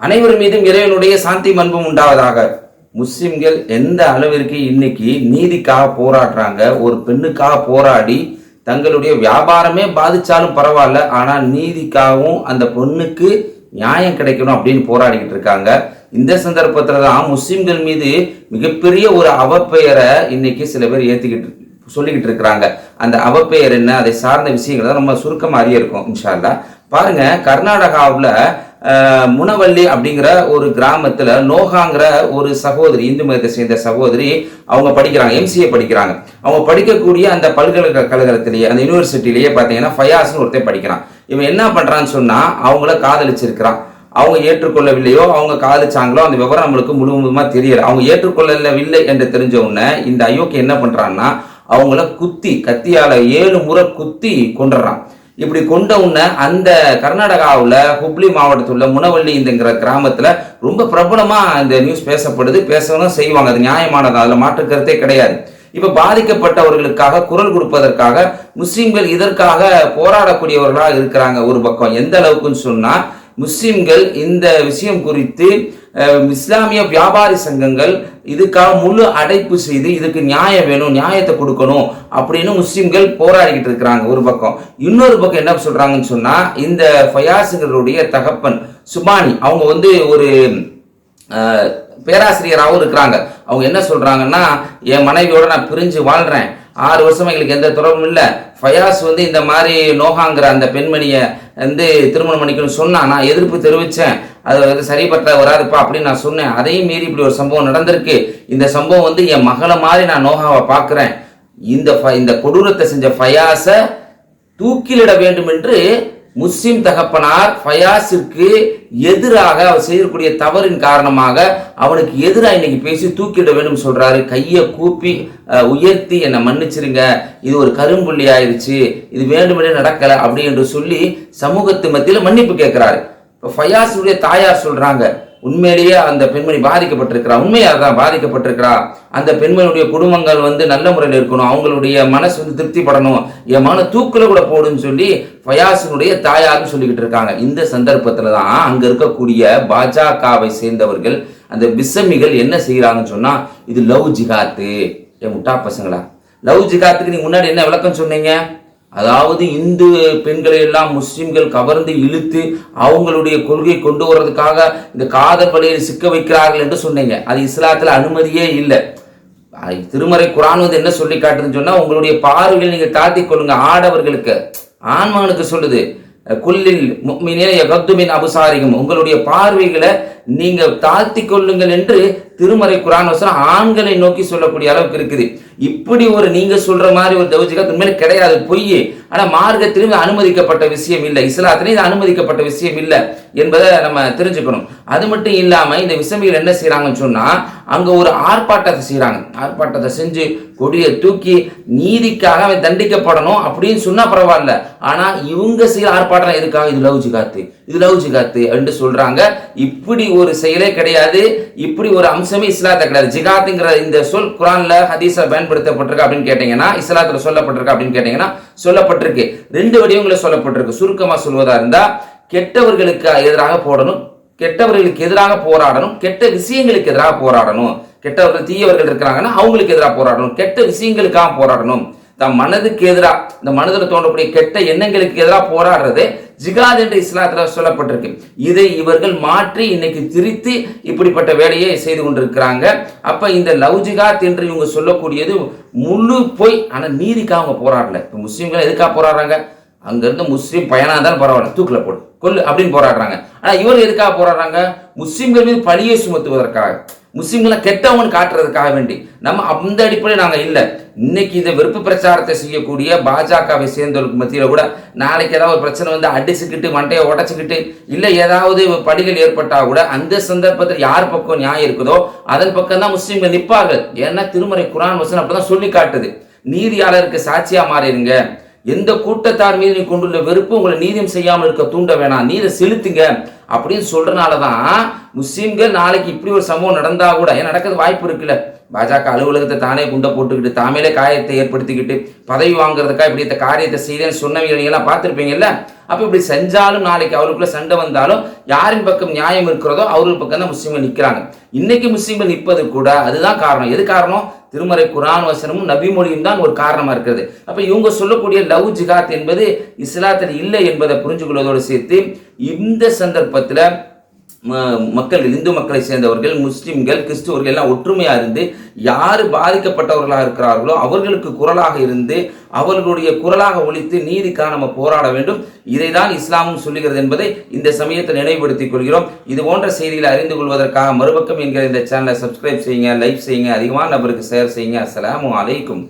அனைவர் மீதும் இறைவனுடைய சாந்தி மன்பும் உண்டாவதாக. முஸ்லிம்கள் எந்த அளவிற்கு இன்னைக்கு நீதிக்காக போராடுறாங்க ஒரு பெண்ணுக்காக போராடி தங்களுடைய வியாபாரமே பாதிச்சாலும் பரவாயில்ல ஆனால் நீதிக்காகவும் அந்த பொண்ணுக்கு நியாயம் கிடைக்கணும் அப்படின்னு போராடிக்கிட்டு இருக்காங்க. இந்த சந்தர்ப்பத்தில் தான் முஸ்லிம்கள் மீது மிகப்பெரிய ஒரு அவப்பெயரை இன்னைக்கு சில பேர் ஏற்றிக்கிட்டு சொல்லிக்கிட்டு இருக்கிறாங்க. அந்த அவப்பெயர் என்ன அதை சார்ந்த விஷயங்கள் தான் நம்ம சுருக்கமாக அறிய இருக்கோம் இன்ஷால்லா பாருங்க கர்நாடகாவில் முனவள்ளி அப்படிங்கிற ஒரு கிராமத்தில் நோகாங்கிற ஒரு சகோதரி இந்து மதத்தை சேர்ந்த சகோதரி அவங்க படிக்கிறாங்க எம்சிஏ படிக்கிறாங்க. அவங்க படிக்கக்கூடிய அந்த பல்கலைக்கழகத்திலேயே அந்த யூனிவர்சிட்டிலேயே பார்த்தீங்கன்னா ஃபயாஸ்னு ஒருத்தன் படிக்கிறான். இவன் என்ன பண்ணுறான்னு சொன்னால் அவங்கள காதலிச்சிருக்கிறான். அவங்க ஏற்றுக்கொள்ளவில்லையோ அவங்க காதலிச்சாங்களோ அந்த விவரம் நம்மளுக்கு முழுவதுமாக தெரியல. அவங்க ஏற்றுக்கொள்ளவில்லை என்று தெரிஞ்ச உடனே இந்த அயோக்கிய என்ன பண்ணுறான்னா அவங்கள குத்தி கத்தியால் ஏழு முறை குத்தி கொண்டுடுறான் இப்படி கொண்ட உடனே அந்த கர்நாடகாவில் ஹுப்ளி மாவட்டத்தில் உள்ள முனவள்ளிங்கிற இந்தங்கிற கிராமத்தில் ரொம்ப பிரபலமாக அந்த நியூஸ் பேசப்படுது. பேசவும் செய்வாங்க. அது நியாயமானது. அதில் மாற்றுக்கருத்தே கிடையாது. இப்போ பாதிக்கப்பட்டவர்களுக்காக குரல் கொடுப்பதற்காக முஸ்லீம்கள் இதற்காக போராடக்கூடியவர்களாக இருக்கிறாங்க ஒரு பக்கம். எந்த அளவுக்குன்னு சொன்னால் முஸ்லிம்கள் இந்த விஷயம் குறித்து இஸ்லாமிய வியாபாரி சங்கங்கள் இதுக்காக முழு அடைப்பு செய்து இதுக்கு நியாயம் வேணும் நியாயத்தை கொடுக்கணும் அப்படின்னு முஸ்லீம்கள் போராடிக்கிட்டு இருக்கிறாங்க. ஒரு பக்கம். இன்னொரு பக்கம் என்ன சொல்றாங்கன்னு சொன்னா இந்த ஃபயாசுகளுடைய தகப்பன் சுபானி அவங்க வந்து ஒரு பேராசிரியராகவும் இருக்கிறாங்க. அவங்க என்ன சொல்றாங்கன்னா என் மனைவியோட நான் பிரிஞ்சு வாழ்றேன். ஆறு வருஷமா எங்களுக்கு எந்த தொடர்பும் இல்லை. ஃபயாஸ் வந்து இந்த மாதிரி நோகாங்கிற அந்த பெண்மணியை வந்து திருமணம் பண்ணிக்கணும்னு சொன்னா நான் எதிர்ப்பு தெரிவித்தேன் அது வந்து சரிப்பட்ட வராதுப்பா அப்படின்னு நான் சொன்னேன். அதையும் மீறி இப்படி ஒரு சம்பவம் நடந்திருக்கு. இந்த சம்பவம் வந்து என் மகளை மாதிரி நான் நோகாவை பார்க்குறேன் இந்த இந்த கொடூரத்தை செஞ்ச ஃபயாஸை தூக்கிலிட வேண்டும் என்று முஸ்லிம் தகப்பனார் ஃபயாஸிற்கு எதிராக அவர் செய்யக்கூடிய தவறின் காரணமாக அவனுக்கு எதிராக இன்னைக்கு பேசி தூக்கிட வேண்டும் சொல்றாரு. கையை கூப்பி உயர்த்தி என்னை மன்னிச்சிருங்க. இது ஒரு கரும்புள்ளி ஆயிடுச்சு இது வேண்டுமெனே நடக்கல அப்படி என்று சொல்லி சமூகத்து மத்தியில் மன்னிப்பு கேட்கிறாரு. இப்போ ஃபயாஸுடைய தாயார் சொல்றாங்க. உண்மையிலேயே அந்த பெண்மணி பாதிக்கப்பட்டிருக்கிறா. உண்மையாக தான் பாதிக்கப்பட்டிருக்கிறா. அந்த பெண்மணியுடைய குடும்பங்கள் வந்து நல்ல முறையில் இருக்கணும். அவங்களுடைய மனசு வந்து திருப்திப்படணும். என் மன தூக்கில் கூட போடுன்னு சொல்லி ஃபயாசினுடைய தாயார்னு சொல்லிக்கிட்டு இருக்காங்க. இந்த சந்தர்ப்பத்தில் தான் அங்கே இருக்கக்கூடிய பாஜகவை சேர்ந்தவர்கள் அந்த பிசமிகள் என்ன செய்கிறாங்கன்னு சொன்னால் இது லவ் ஜிகாத்து என் முட்டா பசங்களா? லவ் ஜிகாத்துக்கு நீங்கள் முன்னாடி என்ன விளக்கம் சொன்னீங்க? அதாவது இந்து பெண்களை எல்லாம் முஸ்லிம்கள் கவர்ந்து இழுத்து அவங்களுடைய கொள்கை கொண்டு வர்றதுக்காக இந்த காதல் வழியில் சிக்க வைக்கிறார்கள் என்று சொன்னீங்க. அது இஸ்லாத்தில் அனுமதியே இல்லை. திருமறை குரான் வந்து என்ன சொல்லி காட்டுதுன்னு சொன்னா உங்களுடைய பார்வையில் நீங்க தாழ்த்தி கொள்ளுங்க ஆடவர்களுக்கு. ஆண்மகனுக்கு சொல்லுது குல்லில் அபுசாரிகம் உங்களுடைய பார்வைகளை நீங்க தாழ்த்தி கொள்ளுங்கள் என்று திருமறை குரான் வசனம் ஆண்களை நோக்கி சொல்லக்கூடிய அளவுக்கு இருக்குது. இப்படி ஒரு நீங்க சொல்ற மாதிரி ஒரு தௌஜிகாத் உண்மையில கிடையாது பொய் ஆனா மார்க்கத்திலும் அனுமதிக்கப்பட்ட விஷயம் இல்லை. இஸ்லாத்திலும் இது அனுமதிக்கப்பட்ட விஷயம் இல்லை என்பதை நம்ம தெரிஞ்சுக்கணும். அது மட்டும் இல்லாம இந்த விசமிகள் என்ன செய்யறாங்கன்னு சொன்னா அங்க ஒரு ஆர்ப்பாட்டத்தை செய்யறாங்க ஆர்ப்பாட்டத்தை செஞ்சு கொடியை தூக்கி நீதிக்காக அவன் தண்டிக்கப்படணும் அப்படின்னு சொன்னா பரவாயில்ல. ஆனா இவங்க செய்யற ஆர்ப்பாட்டம் எதுக்காக இது லவ் ஜிகாத்து இது லவ் ஜிகாத்து என்று சொல்றாங்க. இப்படி ஒரு செயலே கிடையாது. இப்படி ஒரு அம்சம் இஸ்லாத்துல கிடையாது. ஜிகாத்துங்கிற இந்த சொல் குரான்ல ஹதீஸில் பயன்படுத்தப்பட்டிருக்கு அப்படின்னு கேட்டிங்கன்னா இஸ்லாத்தில் சொல்லப்பட்டிருக்கு அப்படின்னு கேட்டிங்கன்னா சொல்லப்பட்டிருக்கு. ரெண்டு வடிவங்களை சொல்லப்பட்டிருக்கு. சுருக்கமாக சொல்வதாக இருந்தால் கெட்டவர்களுக்கு எதிராக போடணும் கெட்டவர்களுக்கு எதிராக போராடணும் கெட்ட விஷயங்களுக்கு எதிராக போராடணும். கெட்டவர்கள் தீயவர்கள் இருக்கிறாங்கன்னா அவங்களுக்கு எதிராக போராடணும். கெட்ட விஷயங்களுக்காக போராடணும். தம் மனதுக்கு எதிராக இந்த மனதில் தோன்றக்கூடிய கெட்ட எண்ணங்களுக்கு எதிராக போராடுறது ஜிகாத் என்று இஸ்லாத்தில் சொல்லப்பட்டிருக்கு. இதை இவர்கள் மாற்றி இன்னைக்கு திரித்து இப்படிப்பட்ட வேலையை செய்து கொண்டிருக்கிறாங்க. அப்ப இந்த லவ் ஜிகாத் என்று இவங்க சொல்லக்கூடியது முழு போய் ஆனால் நீதிக்காக அவங்க போராடல. இப்போ முஸ்லீம்கள் எதுக்காக போராடுறாங்க? அங்கேருந்து முஸ்லீம் பயனாக இருந்தாலும் பரவாயில்ல தூக்கில் போடு கொல்லு அப்படின்னு போராடுறாங்க. ஆனால் இவர் எதுக்காக போராடுறாங்க? முஸ்லீம்கள் மீது பழியை சுமத்துவதற்காக. முஸ்லீம்களை கெட்டவங்கன்னு காட்டுறதுக்காக வேண்டி. நம்ம அந்த அடிப்படையில் நாங்கள் இல்லை. இன்னைக்கு இந்த வெறுப்பு பிரச்சாரத்தை செய்யக்கூடிய பாஜகவை சேர்ந்தவர்களுக்கு மத்தியில் கூட நாளைக்கு ஏதாவது ஒரு பிரச்சனை வந்து அடிச்சுக்கிட்டு மண்டையை உடச்சிக்கிட்டு இல்லை ஏதாவது படிகள் ஏற்பட்டால் கூட அந்த சந்தர்ப்பத்தில் யார் பக்கம் நியாயம் இருக்குதோ அதன் பக்கம் தான் முஸ்லீம்கள் நிற்பார்கள். ஏன்னா திருமறை குரான் வசனம் அப்படிதான் சொல்லி காட்டுது. நீதியாளருக்கு சாட்சியாக மாறிடுங்க. எந்த கூட்டத்தார் மீது நீ கொண்டுள்ள வெறுப்பு உங்களை நீதியம் செய்யாமல் இருக்க தூண்ட வேணாம். நீரை செலுத்துங்க அப்படின்னு சொல்றனால தான் முஸ்லீம்கள் நாளைக்கு இப்படி ஒரு சம்பவம் நடந்தா கூட ஏன் நடக்கிறது வாய்ப்பு இருக்குல்ல? பாஜக அலுவலகத்தை தானே குண்டை போட்டுக்கிட்டு தாமேலே காயத்தை ஏற்படுத்திக்கிட்டு பதவி வாங்குறதுக்காக இப்படி இந்த காரியத்தை செய்தேன்னு சொன்னவங்க நீங்க எல்லாம் பார்த்துருப்பீங்கல்ல? அப்போ இப்படி செஞ்சாலும் நாளைக்கு அவருக்குள்ள சண்டை வந்தாலும் யாரின் பக்கம் நியாயம் இருக்கிறதோ அவர்கள் பக்கம் தான் முஸ்லீம்கள் நிற்கிறாங்க இன்னைக்கு முஸ்லீம்கள் நிற்பது கூட அதுதான் காரணம். எது காரணம்? திருமறை குரான் வசனமும் நபி மொழியும் தான் ஒரு காரணமா இருக்கிறது. அப்போ இவங்க சொல்லக்கூடிய லவ் ஜிகாத் என்பது இஸ்லாத்தில் இல்லை என்பதை புரிஞ்சுக்கொள்வதோடு சேர்த்து இந்த சந்தர்ப்பத்தில் மக்கள் இந்து மக்களை சேர்ந்தவர்கள் முஸ்லிம்கள் கிறிஸ்துவர்கள் எல்லாம் ஒற்றுமையாக இருந்து யார் பாதிக்கப்பட்டவர்களாக இருக்கிறார்களோ அவர்களுக்கு குரலாக இருந்து அவர்களுடைய குரலாக ஒழித்து நீதிக்காக நம்ம போராட வேண்டும். இதை தான் இஸ்லாமும் சொல்லுகிறது என்பதை இந்த சமயத்தை நினைவுபடுத்திக் கொள்கிறோம். இது போன்ற செய்திகளை அறிந்து கொள்வதற்காக மறுபக்கம் என்கிற இந்த சேனலை சப்ஸ்கிரைப் செய்யுங்க லைக் செய்யுங்க அதிகமான நபருக்கு ஷேர் செய்யுங்க. அஸ்லாம் அலைக்கும்.